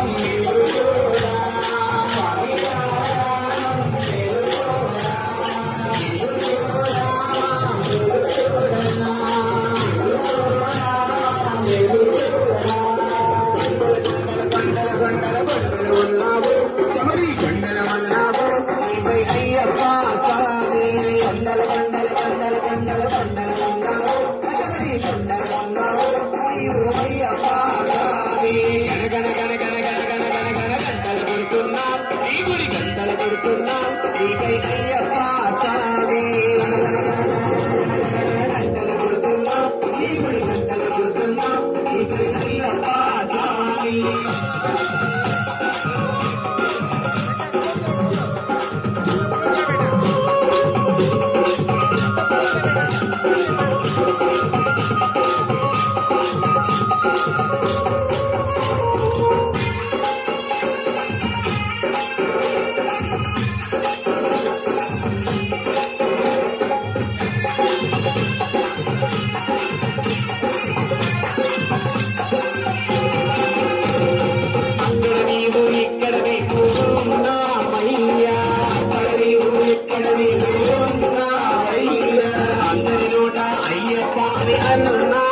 you. We are Thank you. Hare Anna.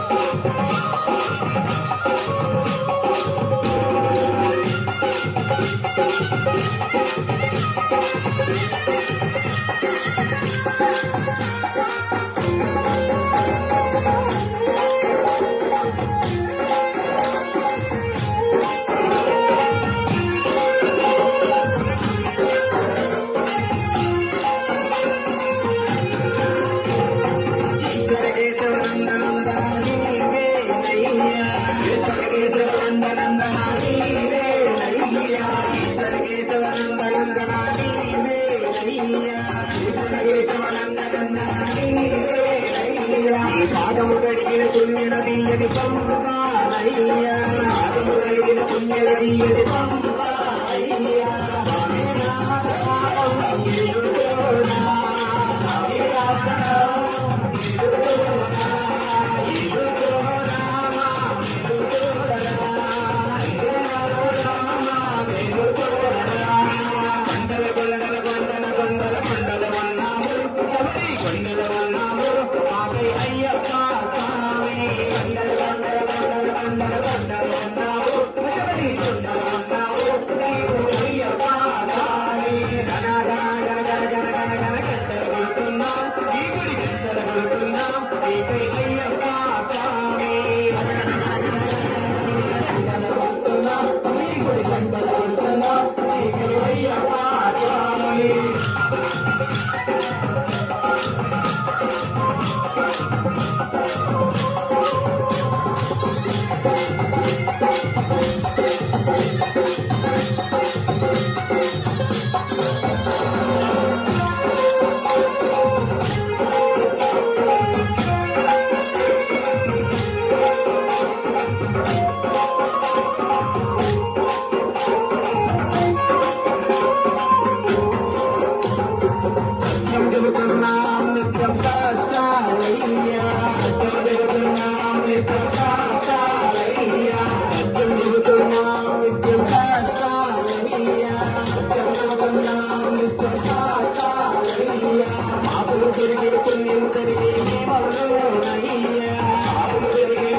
పుణ్యల తీయని పంపుతారయ్యా పుణ్యల తీయని పెరిగే పుణ్యం పెరిగే మౌనంలోనయ్యా పెరిగే